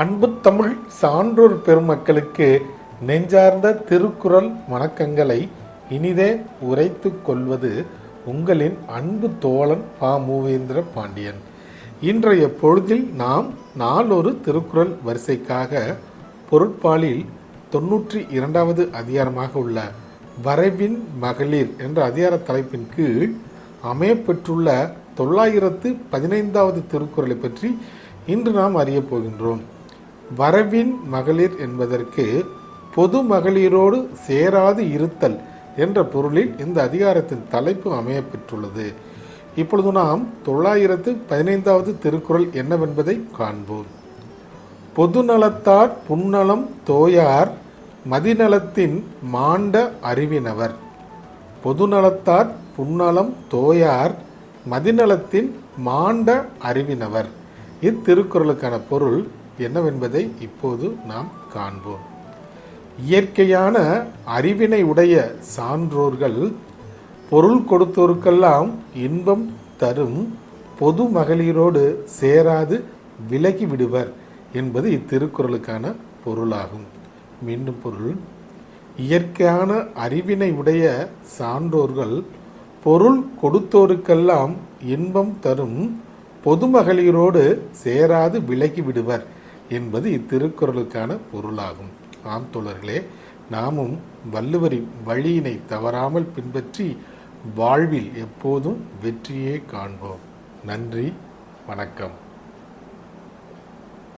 அன்பு தமிழ் சான்றோர் பெருமக்களுக்கு நெஞ்சார்ந்த திருக்குறள் வணக்கங்களை இனிதே உரைத்து கொள்வது உங்களின் அன்பு தோழன் பா. மூவேந்திர பாண்டியன். இன்றைய பொழுதில் நாம் நாளொரு திருக்குறள் வரிசைக்காக பொருட்பாலில் தொன்னூற்றி இரண்டாவது அதிகாரமாக உள்ள வரைவின் மகளிர் என்ற அதிகார தலைப்பின் கீழ் அமையப்பெற்றுள்ள தொள்ளாயிரத்து பதினைந்தாவது திருக்குறளை பற்றி இன்று நாம் அறியப் போகின்றோம். வரவின் மகளிர் என்பதற்கு பொது மகளிரோடு சேராது இருத்தல் என்ற பொருளில் இந்த அதிகாரத்தின் தலைப்பு அமையப்பெற்றுள்ளது. இப்பொழுது நாம் தொள்ளாயிரத்து பதினைந்தாவது திருக்குறள் என்னவென்பதை காண்போம். பொதுநலத்தார் புன்னலம் தோயார் மதிநலத்தின் மாண்ட அறிவினவர். பொதுநலத்தார் புன்னலம் தோயார் மதிநலத்தின் மாண்ட அறிவினவர். இத்திருக்குறளுக்கான பொருள் என்னவென்பதை இப்போது நாம் காண்போம். இயற்கையான அறிவினை உடைய சான்றோர்கள் பொருள் கொடுத்தோருக்கெல்லாம் இன்பம் தரும் பொது மகளிரோடு சேராது விலகி விடுவர் என்பது இத்திருக்குறளுக்கான பொருளாகும். மீண்டும் பொருள். இயற்கையான அறிவினை உடைய சான்றோர்கள் பொருள் கொடுத்தோருக்கெல்லாம் இன்பம் தரும் பொதுமகளிரோடு சேராது விலகி விடுவர் என்பது இத்திருக்குறளுக்கான பொருளாகும். ஆம் தோழர்களே நாமும் வள்ளுவரின் வழியினை தவறாமல் பின்பற்றி வாழ்வில் எப்போதும் வெற்றியே காண்போம். நன்றி வணக்கம்.